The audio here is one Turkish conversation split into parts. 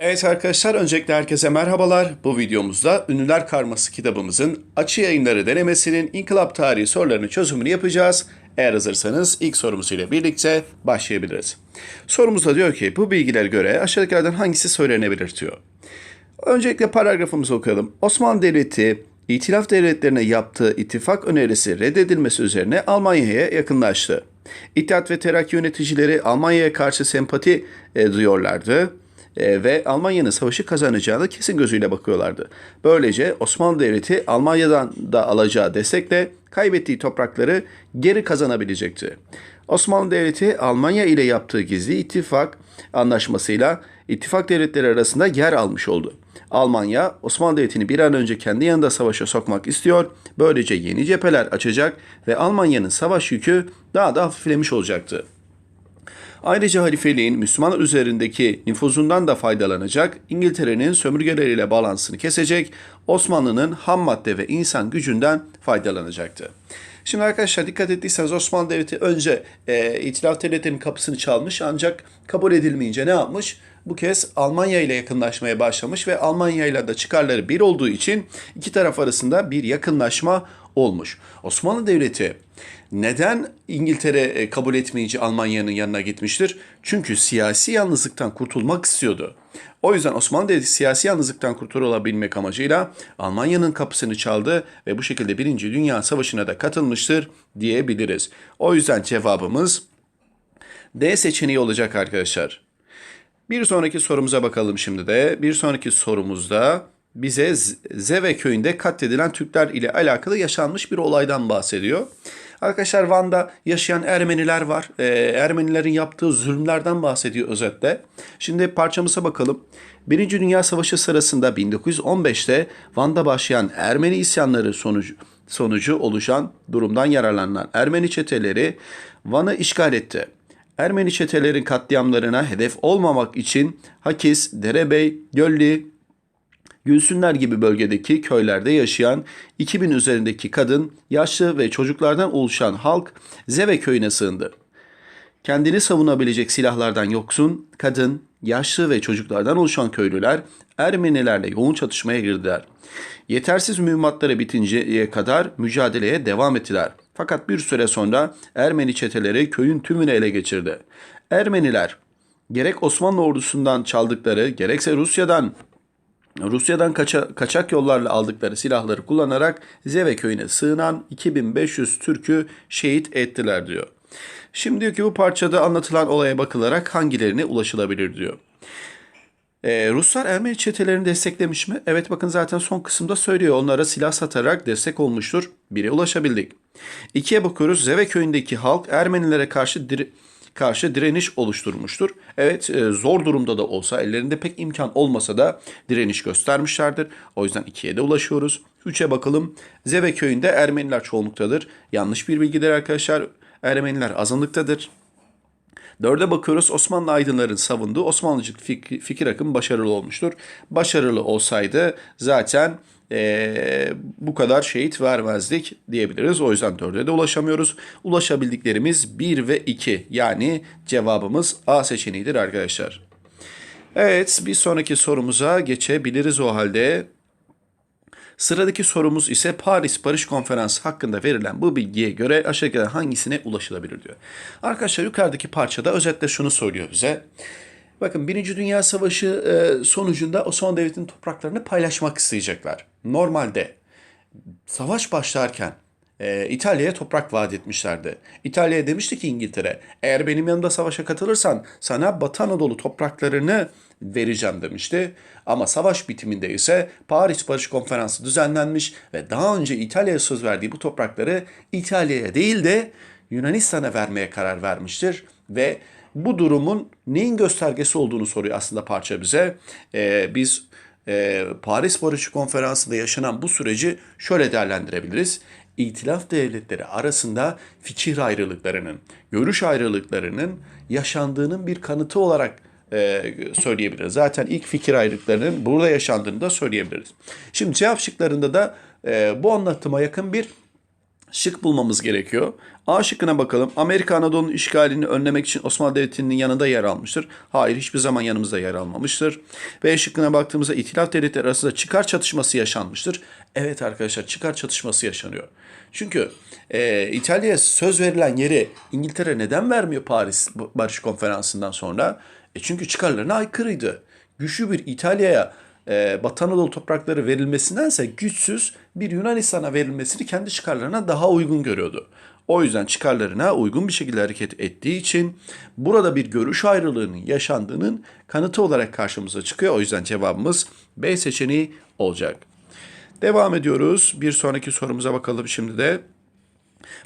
Evet arkadaşlar öncelikle herkese merhabalar. Bu videomuzda Ünlüler Karması kitabımızın açı yayınları denemesinin inkılap tarihi sorularının çözümünü yapacağız. Eğer hazırsanız ilk sorumuz ile birlikte başlayabiliriz. Sorumuzda diyor ki bu bilgilere göre aşağıdakilerden hangisi söylenebilir diyor. Öncelikle paragrafımızı okuyalım. Osmanlı Devleti İtilaf devletlerine yaptığı ittifak önerisi reddedilmesi üzerine Almanya'ya yakınlaştı. İttihat ve Terakki yöneticileri Almanya'ya karşı sempati e, duyuyorlardı e, ve Almanya'nın savaşı kazanacağını kesin gözüyle bakıyorlardı. Böylece Osmanlı Devleti Almanya'dan da alacağı destekle kaybettiği toprakları geri kazanabilecekti. Osmanlı Devleti Almanya ile yaptığı gizli ittifak anlaşmasıyla ittifak devletleri arasında yer almış oldu. Almanya Osmanlı Devleti'ni bir an önce kendi yanında savaşa sokmak istiyor. Böylece yeni cepheler açacak ve Almanya'nın savaş yükü daha da hafiflemiş olacaktı. Ayrıca halifeliğin Müslüman üzerindeki nüfuzundan da faydalanacak, İngiltere'nin sömürgeleriyle bağlantısını kesecek, Osmanlı'nın ham madde ve insan gücünden faydalanacaktı. Şimdi arkadaşlar dikkat ettiyseniz Osmanlı Devleti önce e, İtilaf Devletleri'nin kapısını çalmış ancak kabul edilmeyince ne yapmış? Bu kez Almanya ile yakınlaşmaya başlamış ve Almanya ile de çıkarları bir olduğu için iki taraf arasında bir yakınlaşma olmuş. Osmanlı Devleti neden İngiltere e, kabul etmeyince Almanya'nın yanına gitmiştir? Çünkü siyasi yalnızlıktan kurtulmak istiyordu. O yüzden Osmanlı Devleti siyasi yalnızlıktan kurtulabilmek amacıyla Almanya'nın kapısını çaldı ve bu şekilde Birinci Dünya Savaşı'na da katılmıştır diyebiliriz. O yüzden cevabımız D seçeneği olacak arkadaşlar. Bir sonraki sorumuza bakalım şimdi de. Bir sonraki sorumuzda bize Zeve köyünde katledilen Türkler ile alakalı yaşanmış bir olaydan bahsediyor. Arkadaşlar Van'da yaşayan Ermeniler var. Ee, Ermenilerin yaptığı zulümlerden bahsediyor özetle. Şimdi parçamıza bakalım. Birinci Dünya Savaşı sırasında 1915'te Van'da başlayan Ermeni isyanları sonucu sonucu oluşan durumdan yararlanan Ermeni çeteleri Van'ı işgal etti. Ermeni çetelerin katliamlarına hedef olmamak için Hakis, Derebey, Gölli, Gülsünler gibi bölgedeki köylerde yaşayan 2000 üzerindeki kadın, yaşlı ve çocuklardan oluşan halk Zeve köyüne sığındı. Kendini savunabilecek silahlardan yoksun, kadın, yaşlı ve çocuklardan oluşan köylüler Ermenilerle yoğun çatışmaya girdiler. Yetersiz mühimmatları bitinceye kadar mücadeleye devam ettiler. Fakat bir süre sonra Ermeni çeteleri köyün tümünü ele geçirdi. Ermeniler gerek Osmanlı ordusundan çaldıkları gerekse Rusya'dan Rusya'dan kaça, kaçak yollarla aldıkları silahları kullanarak Zeve köyüne sığınan 2500 Türk'ü şehit ettiler diyor. Şimdi diyor ki bu parçada anlatılan olaya bakılarak hangilerine ulaşılabilir diyor. Ee, Ruslar Ermeni çetelerini desteklemiş mi? Evet bakın zaten son kısımda söylüyor. Onlara silah satarak destek olmuştur. Bire ulaşabildik. İkiye bakıyoruz. Zeve köyündeki halk Ermenilere karşı dir karşı direniş oluşturmuştur. Evet e, zor durumda da olsa ellerinde pek imkan olmasa da direniş göstermişlerdir. O yüzden ikiye de ulaşıyoruz. Üçe bakalım. Zeve köyünde Ermeniler çoğunluktadır. Yanlış bir bilgidir arkadaşlar. Ermeniler azınlıktadır. Dörde bakıyoruz Osmanlı aydınların savunduğu Osmanlıcı fikir, fikir akımı başarılı olmuştur. Başarılı olsaydı zaten e, bu kadar şehit vermezdik diyebiliriz. O yüzden dörde de ulaşamıyoruz. Ulaşabildiklerimiz 1 ve 2 yani cevabımız A seçeneğidir arkadaşlar. Evet bir sonraki sorumuza geçebiliriz o halde. Sıradaki sorumuz ise Paris Barış Konferansı hakkında verilen bu bilgiye göre aşağıdaki hangisine ulaşılabilir diyor. Arkadaşlar yukarıdaki parçada özetle şunu söylüyor bize. Bakın Birinci Dünya Savaşı e, sonucunda Osmanlı Devleti'nin topraklarını paylaşmak isteyecekler. Normalde savaş başlarken e, İtalya'ya toprak vaat etmişlerdi. İtalya'ya demişti ki İngiltere eğer benim yanımda savaşa katılırsan sana Batı Anadolu topraklarını vereceğim demişti. Ama savaş bitiminde ise Paris Barış Konferansı düzenlenmiş ve daha önce İtalya'ya söz verdiği bu toprakları İtalya'ya değil de Yunanistan'a vermeye karar vermiştir ve bu durumun neyin göstergesi olduğunu soruyor aslında parça bize. Ee, biz e, Paris Barış Konferansı'nda yaşanan bu süreci şöyle değerlendirebiliriz. İtilaf devletleri arasında fikir ayrılıklarının, görüş ayrılıklarının yaşandığının bir kanıtı olarak e, söyleyebiliriz. Zaten ilk fikir ayrılıklarının burada yaşandığını da söyleyebiliriz. Şimdi cevap şıklarında da e, bu anlatıma yakın bir şık bulmamız gerekiyor. A şıkkına bakalım. Amerika Anadolu'nun işgalini önlemek için Osmanlı Devleti'nin yanında yer almıştır. Hayır hiçbir zaman yanımızda yer almamıştır. B şıkkına baktığımızda İtilaf Devletleri arasında çıkar çatışması yaşanmıştır. Evet arkadaşlar çıkar çatışması yaşanıyor. Çünkü e, İtalya'ya söz verilen yeri İngiltere neden vermiyor Paris Barış Konferansı'ndan sonra? E çünkü çıkarlarına aykırıydı. Güçlü bir İtalya'ya e, Batı Anadolu toprakları verilmesindense güçsüz bir Yunanistan'a verilmesini kendi çıkarlarına daha uygun görüyordu. O yüzden çıkarlarına uygun bir şekilde hareket ettiği için burada bir görüş ayrılığının yaşandığının kanıtı olarak karşımıza çıkıyor. O yüzden cevabımız B seçeneği olacak. Devam ediyoruz. Bir sonraki sorumuza bakalım şimdi de.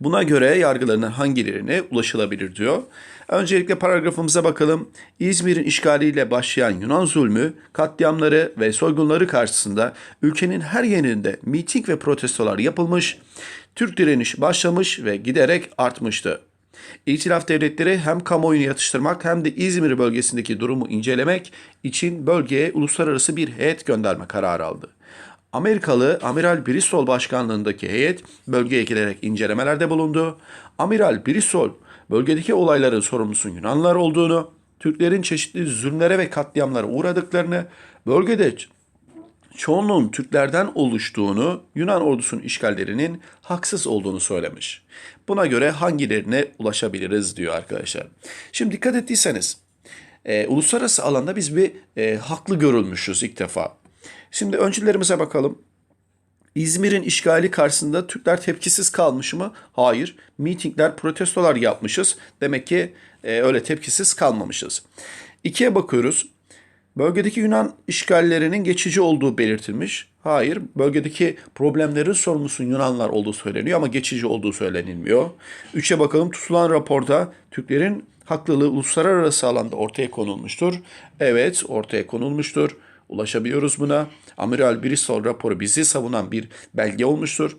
Buna göre yargılarının hangilerine ulaşılabilir diyor. Öncelikle paragrafımıza bakalım. İzmir'in işgaliyle başlayan Yunan zulmü, katliamları ve soygunları karşısında ülkenin her yerinde miting ve protestolar yapılmış, Türk direniş başlamış ve giderek artmıştı. İtilaf devletleri hem kamuoyunu yatıştırmak hem de İzmir bölgesindeki durumu incelemek için bölgeye uluslararası bir heyet gönderme kararı aldı. Amerikalı Amiral Bristol başkanlığındaki heyet bölgeye giderek incelemelerde bulundu. Amiral Bristol bölgedeki olayların sorumlusunun Yunanlılar olduğunu, Türklerin çeşitli zulümlere ve katliamlara uğradıklarını, bölgede çoğunluğun Türklerden oluştuğunu, Yunan ordusunun işgallerinin haksız olduğunu söylemiş. Buna göre hangilerine ulaşabiliriz diyor arkadaşlar. Şimdi dikkat ettiyseniz e, uluslararası alanda biz bir e, haklı görülmüşüz ilk defa. Şimdi öncülerimize bakalım. İzmir'in işgali karşısında Türkler tepkisiz kalmış mı? Hayır. Mitingler, protestolar yapmışız. Demek ki e, öyle tepkisiz kalmamışız. İkiye bakıyoruz. Bölgedeki Yunan işgallerinin geçici olduğu belirtilmiş. Hayır, bölgedeki problemlerin sorumlusu Yunanlar olduğu söyleniyor ama geçici olduğu söylenilmiyor. Üçe bakalım tutulan raporda Türklerin haklılığı uluslararası alanda ortaya konulmuştur. Evet, ortaya konulmuştur. Ulaşabiliyoruz buna. Amiral Bristol raporu bizi savunan bir belge olmuştur.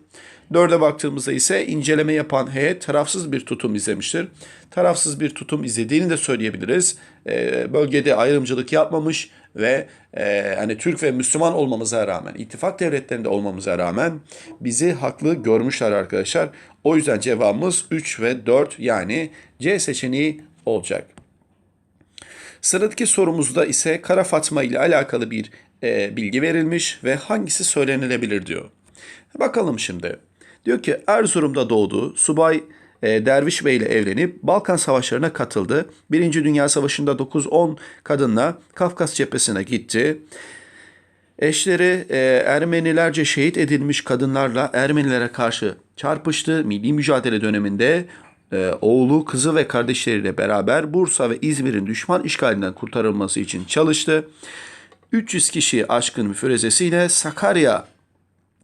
Dörde baktığımızda ise inceleme yapan heyet tarafsız bir tutum izlemiştir. Tarafsız bir tutum izlediğini de söyleyebiliriz. E, bölgede ayrımcılık yapmamış ve e, hani Türk ve Müslüman olmamıza rağmen, ittifak devletlerinde olmamıza rağmen bizi haklı görmüşler arkadaşlar. O yüzden cevabımız 3 ve 4 yani C seçeneği olacak. Sıradaki sorumuzda ise Kara Fatma ile alakalı bir e, bilgi verilmiş ve hangisi söylenilebilir diyor. Bakalım şimdi. Diyor ki Erzurum'da doğdu. Subay e, Derviş Bey ile evlenip Balkan Savaşlarına katıldı. Birinci Dünya Savaşı'nda 9-10 kadınla Kafkas cephesine gitti. Eşleri e, Ermenilerce şehit edilmiş kadınlarla Ermenilere karşı çarpıştı. Milli mücadele döneminde e, oğlu, kızı ve kardeşleriyle beraber Bursa ve İzmir'in düşman işgalinden kurtarılması için çalıştı. 300 kişi aşkın müfrezesiyle Sakarya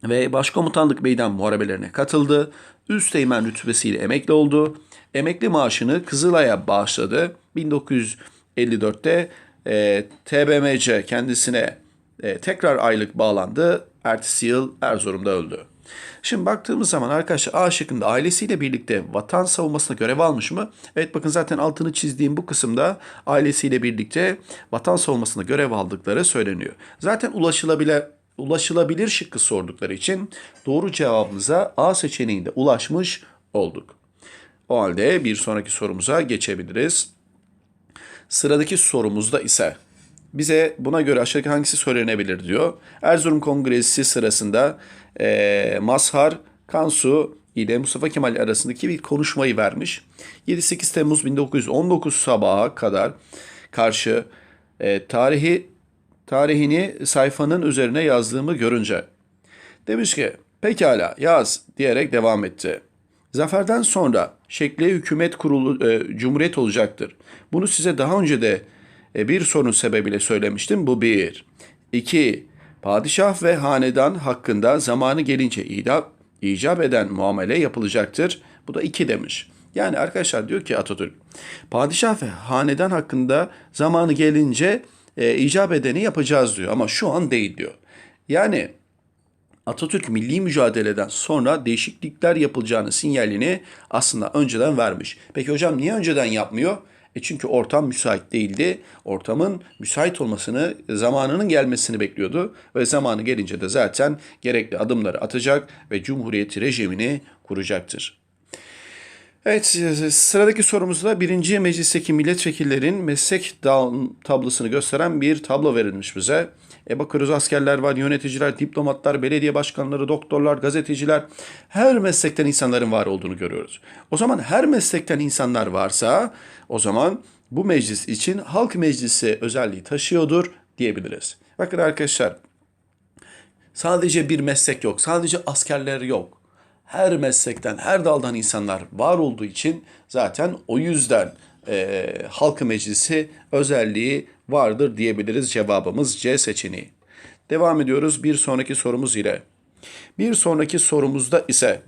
ve başkomutanlık meydan muharebelerine katıldı. Üsteğmen rütbesiyle emekli oldu. Emekli maaşını Kızılay'a bağışladı. 1954'te e, TBMC kendisine e, tekrar aylık bağlandı. Ertesi yıl Erzurum'da öldü. Şimdi baktığımız zaman arkadaşlar A şıkkında ailesiyle birlikte vatan savunmasına görev almış mı? Evet bakın zaten altını çizdiğim bu kısımda ailesiyle birlikte vatan savunmasına görev aldıkları söyleniyor. Zaten ulaşılabilir ulaşılabilir şıkkı sordukları için doğru cevabımıza A seçeneğinde ulaşmış olduk. O halde bir sonraki sorumuza geçebiliriz. Sıradaki sorumuzda ise bize buna göre aşağıdaki hangisi söylenebilir diyor. Erzurum Kongresi sırasında e, Mazhar Kansu ile Mustafa Kemal arasındaki bir konuşmayı vermiş. 7-8 Temmuz 1919 sabaha kadar karşı e, tarihi tarihini sayfanın üzerine yazdığımı görünce demiş ki pekala yaz diyerek devam etti. Zaferden sonra şekli hükümet kurulu e, cumhuriyet olacaktır. Bunu size daha önce de bir sorun sebebiyle söylemiştim. Bu bir. İki, padişah ve hanedan hakkında zamanı gelince idap, icap eden muamele yapılacaktır. Bu da iki demiş. Yani arkadaşlar diyor ki Atatürk, padişah ve hanedan hakkında zamanı gelince e, icap edeni yapacağız diyor ama şu an değil diyor. Yani Atatürk milli mücadeleden sonra değişiklikler yapılacağını sinyalini aslında önceden vermiş. Peki hocam niye önceden yapmıyor? E çünkü ortam müsait değildi. Ortamın müsait olmasını, zamanının gelmesini bekliyordu ve zamanı gelince de zaten gerekli adımları atacak ve Cumhuriyeti rejimini kuracaktır. Evet, e, sıradaki sorumuzda birinci meclisteki milletvekillerin meslek dağılım tablosunu gösteren bir tablo verilmiş bize. E bakıyoruz askerler var, yöneticiler, diplomatlar, belediye başkanları, doktorlar, gazeteciler, her meslekten insanların var olduğunu görüyoruz. O zaman her meslekten insanlar varsa o zaman bu meclis için halk meclisi özelliği taşıyordur diyebiliriz. Bakın arkadaşlar sadece bir meslek yok, sadece askerler yok her meslekten, her daldan insanlar var olduğu için zaten o yüzden e, halkı meclisi özelliği vardır diyebiliriz. Cevabımız C seçeneği. Devam ediyoruz bir sonraki sorumuz ile. Bir sonraki sorumuzda ise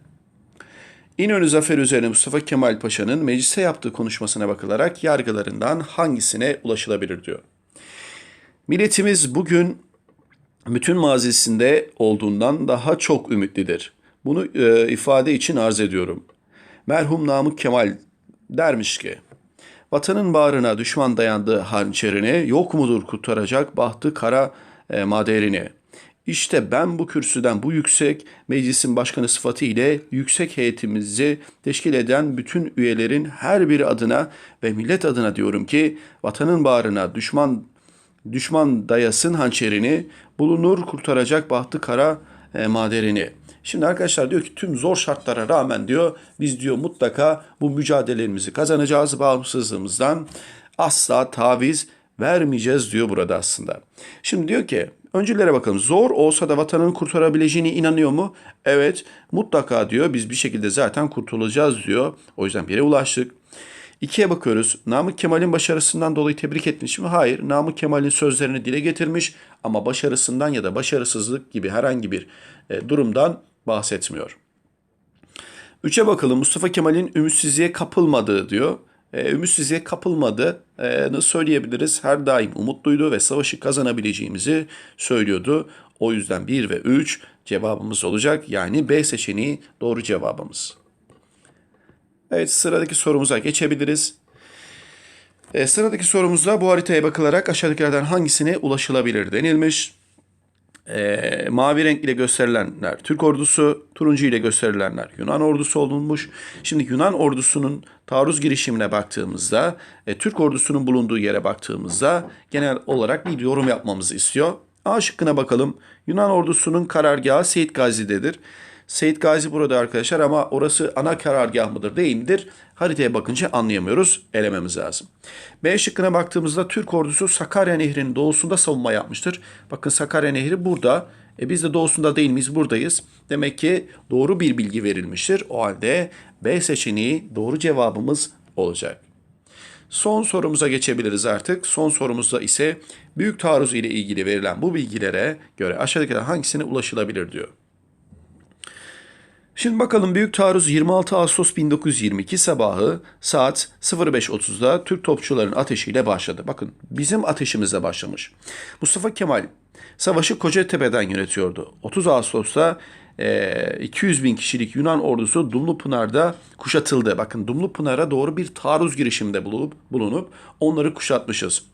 İnönü Zaferi üzerine Mustafa Kemal Paşa'nın meclise yaptığı konuşmasına bakılarak yargılarından hangisine ulaşılabilir diyor. Milletimiz bugün bütün mazisinde olduğundan daha çok ümitlidir. Bunu e, ifade için arz ediyorum. Merhum Namık Kemal dermiş ki, Vatanın bağrına düşman dayandığı hançerini yok mudur kurtaracak bahtı kara e, maderini. İşte ben bu kürsüden bu yüksek meclisin başkanı sıfatı ile yüksek heyetimizi teşkil eden bütün üyelerin her biri adına ve millet adına diyorum ki vatanın bağrına düşman düşman dayasın hançerini bulunur kurtaracak bahtı kara e, maderini.'' Şimdi arkadaşlar diyor ki tüm zor şartlara rağmen diyor biz diyor mutlaka bu mücadelelerimizi kazanacağız bağımsızlığımızdan asla taviz vermeyeceğiz diyor burada aslında. Şimdi diyor ki öncülere bakalım zor olsa da vatanını kurtarabileceğine inanıyor mu? Evet mutlaka diyor biz bir şekilde zaten kurtulacağız diyor. O yüzden bire ulaştık. İkiye bakıyoruz. Namık Kemal'in başarısından dolayı tebrik etmiş mi? Hayır. Namık Kemal'in sözlerini dile getirmiş ama başarısından ya da başarısızlık gibi herhangi bir e, durumdan bahsetmiyor. Üçe bakalım Mustafa Kemal'in ümitsizliğe kapılmadığı diyor. E, ümitsizliğe kapılmadığını söyleyebiliriz. Her daim umutluydu ve savaşı kazanabileceğimizi söylüyordu. O yüzden 1 ve 3 cevabımız olacak. Yani B seçeneği doğru cevabımız. Evet sıradaki sorumuza geçebiliriz. E, sıradaki sorumuzda bu haritaya bakılarak aşağıdakilerden hangisine ulaşılabilir denilmiş. E, mavi renk ile gösterilenler Türk ordusu, turuncu ile gösterilenler Yunan ordusu olunmuş. Şimdi Yunan ordusunun taarruz girişimine baktığımızda, e, Türk ordusunun bulunduğu yere baktığımızda genel olarak bir yorum yapmamızı istiyor. A şıkkına bakalım. Yunan ordusunun karargahı Seyit Gazi'dedir. Seyit Gazi burada arkadaşlar ama orası ana karargah mıdır değil midir? Haritaya bakınca anlayamıyoruz. Elememiz lazım. B şıkkına baktığımızda Türk ordusu Sakarya Nehri'nin doğusunda savunma yapmıştır. Bakın Sakarya Nehri burada. E biz de doğusunda değil miyiz? Buradayız. Demek ki doğru bir bilgi verilmiştir. O halde B seçeneği doğru cevabımız olacak. Son sorumuza geçebiliriz artık. Son sorumuzda ise büyük taarruz ile ilgili verilen bu bilgilere göre aşağıdakilerden hangisine ulaşılabilir diyor. Şimdi bakalım Büyük Taarruz 26 Ağustos 1922 sabahı saat 05.30'da Türk topçuların ateşiyle başladı. Bakın bizim ateşimizle başlamış. Mustafa Kemal savaşı Kocatepe'den yönetiyordu. 30 Ağustos'ta e, 200 bin kişilik Yunan ordusu Dumlupınar'da kuşatıldı. Bakın Dumlupınar'a doğru bir taarruz girişiminde bulunup, bulunup onları kuşatmışız.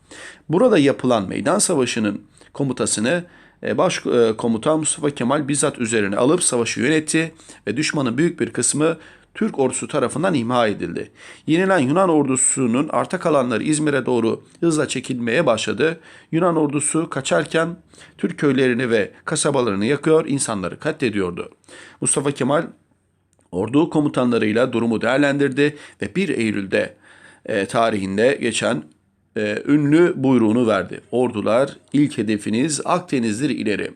Burada yapılan meydan savaşının komutasını e, Başkomutan Mustafa Kemal bizzat üzerine alıp savaşı yönetti ve düşmanın büyük bir kısmı Türk ordusu tarafından imha edildi. Yenilen Yunan ordusunun arta kalanları İzmir'e doğru hızla çekilmeye başladı. Yunan ordusu kaçarken Türk köylerini ve kasabalarını yakıyor, insanları katlediyordu. Mustafa Kemal ordu komutanlarıyla durumu değerlendirdi ve 1 Eylül'de e, tarihinde geçen e, ünlü buyruğunu verdi. Ordular ilk hedefiniz Akdeniz'dir ileri.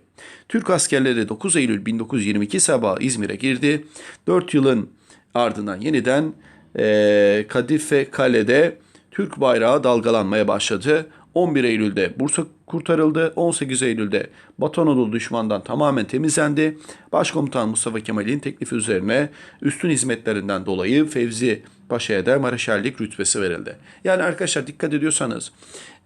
Türk askerleri 9 Eylül 1922 sabahı İzmir'e girdi. 4 yılın ardından yeniden e, Kadife Kale'de Türk bayrağı dalgalanmaya başladı. 11 Eylül'de Bursa kurtarıldı. 18 Eylül'de Batı Anadolu düşmandan tamamen temizlendi. Başkomutan Mustafa Kemal'in teklifi üzerine üstün hizmetlerinden dolayı Fevzi Paşa'ya da Mareşallik rütbesi verildi. Yani arkadaşlar dikkat ediyorsanız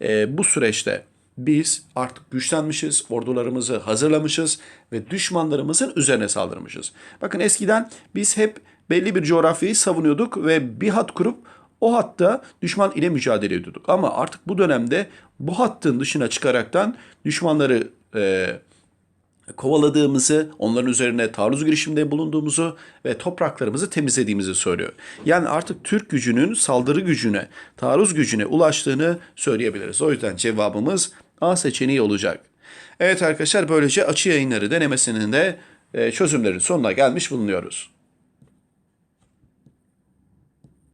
e, bu süreçte biz artık güçlenmişiz, ordularımızı hazırlamışız ve düşmanlarımızın üzerine saldırmışız. Bakın eskiden biz hep belli bir coğrafyayı savunuyorduk ve bir hat kurup o hatta düşman ile mücadele ediyorduk. Ama artık bu dönemde bu hattın dışına çıkaraktan düşmanları e, kovaladığımızı, onların üzerine taarruz girişiminde bulunduğumuzu ve topraklarımızı temizlediğimizi söylüyor. Yani artık Türk gücünün saldırı gücüne, taarruz gücüne ulaştığını söyleyebiliriz. O yüzden cevabımız A seçeneği olacak. Evet arkadaşlar böylece açı yayınları denemesinin de e, çözümlerin sonuna gelmiş bulunuyoruz.